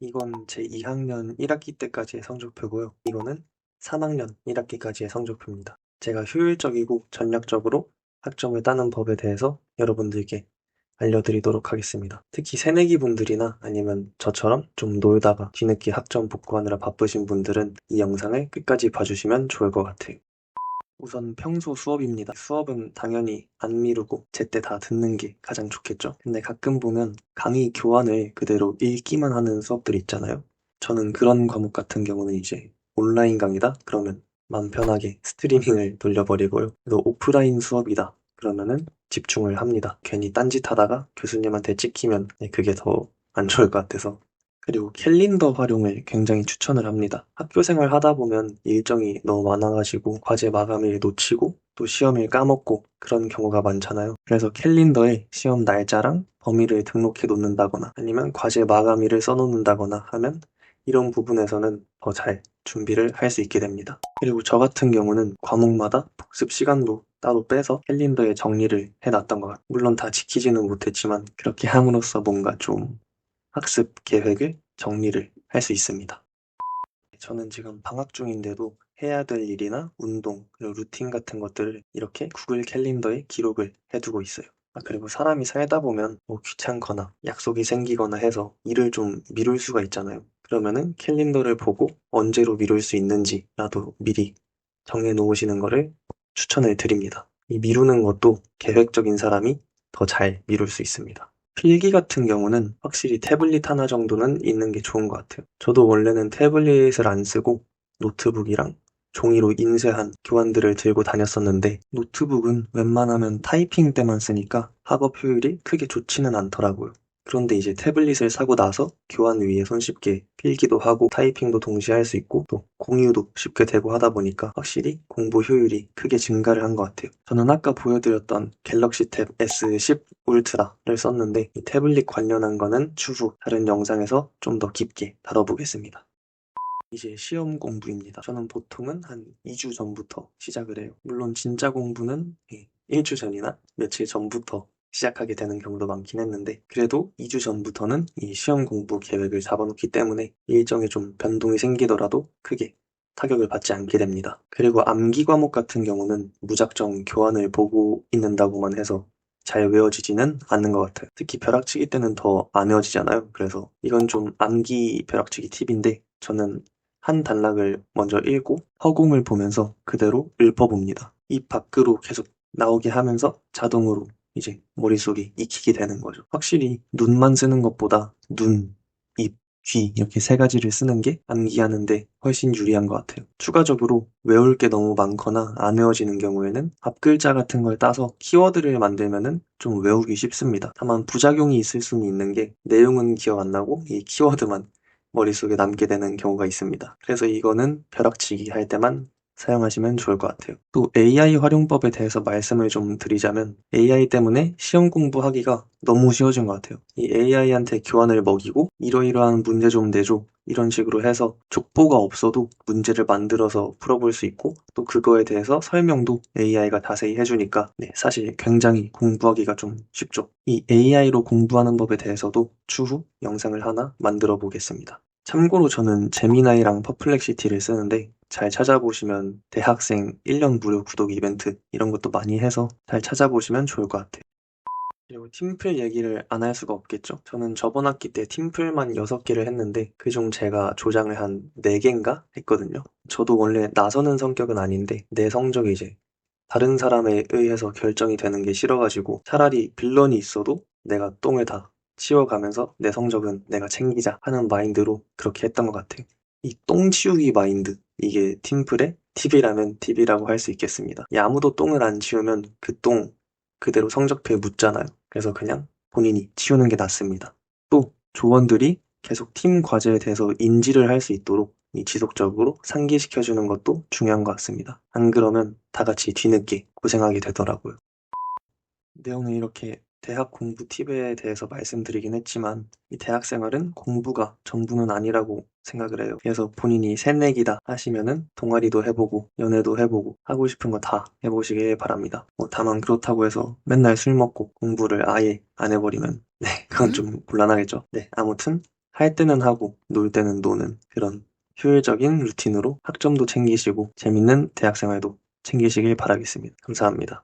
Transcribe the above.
이건 제 2학년 1학기 때까지의 성적표고요. 이거는 3학년 1학기까지의 성적표입니다. 제가 효율적이고 전략적으로 학점을 따는 법에 대해서 여러분들께 알려드리도록 하겠습니다. 특히 새내기 분들이나 아니면 저처럼 좀 놀다가 뒤늦게 학점 복구하느라 바쁘신 분들은 이 영상을 끝까지 봐주시면 좋을 것 같아요. 우선 평소 수업입니다. 수업은 당연히 안 미루고 제때 다 듣는 게 가장 좋겠죠. 근데 가끔 보면 강의 교환을 그대로 읽기만 하는 수업들 있잖아요. 저는 그런 과목 같은 경우는 이제 온라인 강의다? 그러면 맘 편하게 스트리밍을 돌려버리고요. 또 오프라인 수업이다. 그러면은 집중을 합니다. 괜히 딴짓 하다가 교수님한테 찍히면 네, 그게 더 안 좋을 것 같아서 그리고 캘린더 활용을 굉장히 추천을 합니다. 학교 생활 하다 보면 일정이 너무 많아가지고 과제 마감일 놓치고 또 시험일 까먹고 그런 경우가 많잖아요. 그래서 캘린더에 시험 날짜랑 범위를 등록해 놓는다거나 아니면 과제 마감일을 써놓는다거나 하면 이런 부분에서는 더 잘 준비를 할 수 있게 됩니다. 그리고 저 같은 경우는 과목마다 복습 시간도 따로 빼서 캘린더에 정리를 해놨던 것 같아요. 물론 다 지키지는 못했지만 그렇게 함으로써 뭔가 좀 학습 계획을 정리를 할 수 있습니다. 저는 지금 방학 중인데도 해야 될 일이나 운동, 루틴 같은 것들을 이렇게 구글 캘린더에 기록을 해두고 있어요. 아, 그리고 사람이 살다 보면 뭐 귀찮거나 약속이 생기거나 해서 일을 좀 미룰 수가 있잖아요. 그러면은 캘린더를 보고 언제로 미룰 수 있는지라도 미리 정해 놓으시는 거를 추천을 드립니다. 이 미루는 것도 계획적인 사람이 더 잘 미룰 수 있습니다. 필기 같은 경우는 확실히 태블릿 하나 정도는 있는 게 좋은 것 같아요. 저도 원래는 태블릿을 안 쓰고 노트북이랑 종이로 인쇄한 교환들을 들고 다녔었는데 노트북은 웬만하면 타이핑 때만 쓰니까 학업 효율이 크게 좋지는 않더라고요. 그런데 이제 태블릿을 사고 나서 교환 위에 손쉽게 필기도 하고 타이핑도 동시에 할 수 있고 또 공유도 쉽게 되고 하다 보니까 확실히 공부 효율이 크게 증가를 한 것 같아요. 저는 아까 보여드렸던 갤럭시 탭 S10 울트라를 썼는데 이 태블릿 관련한 거는 추후 다른 영상에서 좀 더 깊게 다뤄보겠습니다. 이제 시험 공부입니다. 저는 보통은 한 2주 전부터 시작을 해요. 물론 진짜 공부는 예, 1주 전이나 며칠 전부터 시작하게 되는 경우도 많긴 했는데 그래도 2주 전부터는 이 시험 공부 계획을 잡아놓기 때문에 일정에 좀 변동이 생기더라도 크게 타격을 받지 않게 됩니다. 그리고 암기 과목 같은 경우는 무작정 교환을 보고 있는다고만 해서 잘 외워지지는 않는 것 같아요. 특히 벼락치기 때는 더 안 외워지잖아요. 그래서 이건 좀 암기 벼락치기 팁인데 저는 한 단락을 먼저 읽고 허공을 보면서 그대로 읊어봅니다. 입 밖으로 계속 나오게 하면서 자동으로 이제 머릿속에 익히게 되는 거죠. 확실히 눈만 쓰는 것보다 눈, 입, 귀 이렇게 세 가지를 쓰는 게 암기하는데 훨씬 유리한 것 같아요. 추가적으로 외울 게 너무 많거나 안 외워지는 경우에는 앞글자 같은 걸 따서 키워드를 만들면은 좀 외우기 쉽습니다. 다만 부작용이 있을 수는 있는 게 내용은 기억 안 나고 이 키워드만 머릿속에 남게 되는 경우가 있습니다. 그래서 이거는 벼락치기 할 때만 사용하시면 좋을 것 같아요. 또 AI 활용법에 대해서 말씀을 좀 드리자면 AI 때문에 시험 공부하기가 너무 쉬워진 것 같아요. 이 AI한테 교환을 먹이고 이러이러한 문제 좀 내줘 이런 식으로 해서 족보가 없어도 문제를 만들어서 풀어볼 수 있고 또 그거에 대해서 설명도 AI가 자세히 해주니까 네, 사실 굉장히 공부하기가 좀 쉽죠. 이 AI로 공부하는 법에 대해서도 추후 영상을 하나 만들어 보겠습니다. 참고로 저는 제미나이랑 퍼플렉시티를 쓰는데 잘 찾아보시면 대학생 1년 무료 구독 이벤트 이런 것도 많이 해서 잘 찾아보시면 좋을 것 같아요. 그리고 팀플 얘기를 안 할 수가 없겠죠. 저는 저번 학기 때 팀플만 6개를 했는데 그중 제가 조장을 한 4개인가 했거든요. 저도 원래 나서는 성격은 아닌데 내 성적이 이제 다른 사람에 의해서 결정이 되는 게 싫어가지고 차라리 빌런이 있어도 내가 똥을 다 치워가면서 내 성적은 내가 챙기자 하는 마인드로 그렇게 했던 것 같아요. 이똥 치우기 마인드 이게 팀플의 팁이라면 팁이라고 할 수 있겠습니다. 이 아무도 똥을 안 치우면 그 똥 그대로 성적표에 묻잖아요. 그래서 그냥 본인이 치우는 게 낫습니다. 또 조원들이 계속 팀 과제에 대해서 인지를 할 수 있도록 이 지속적으로 상기시켜주는 것도 중요한 것 같습니다. 안 그러면 다 같이 뒤늦게 고생하게 되더라고요. 네, 오늘 이렇게 대학 공부 팁에 대해서 말씀드리긴 했지만 이 대학 생활은 공부가 전부는 아니라고 생각을 해요. 그래서 본인이 새내기다 하시면은 동아리도 해보고 연애도 해보고 하고 싶은 거 다 해보시길 바랍니다. 뭐 다만 그렇다고 해서 맨날 술 먹고 공부를 아예 안 해버리면 네 그건 좀 곤란하겠죠. 네 아무튼 할 때는 하고 놀 때는 노는 그런 효율적인 루틴으로 학점도 챙기시고 재밌는 대학 생활도 챙기시길 바라겠습니다. 감사합니다.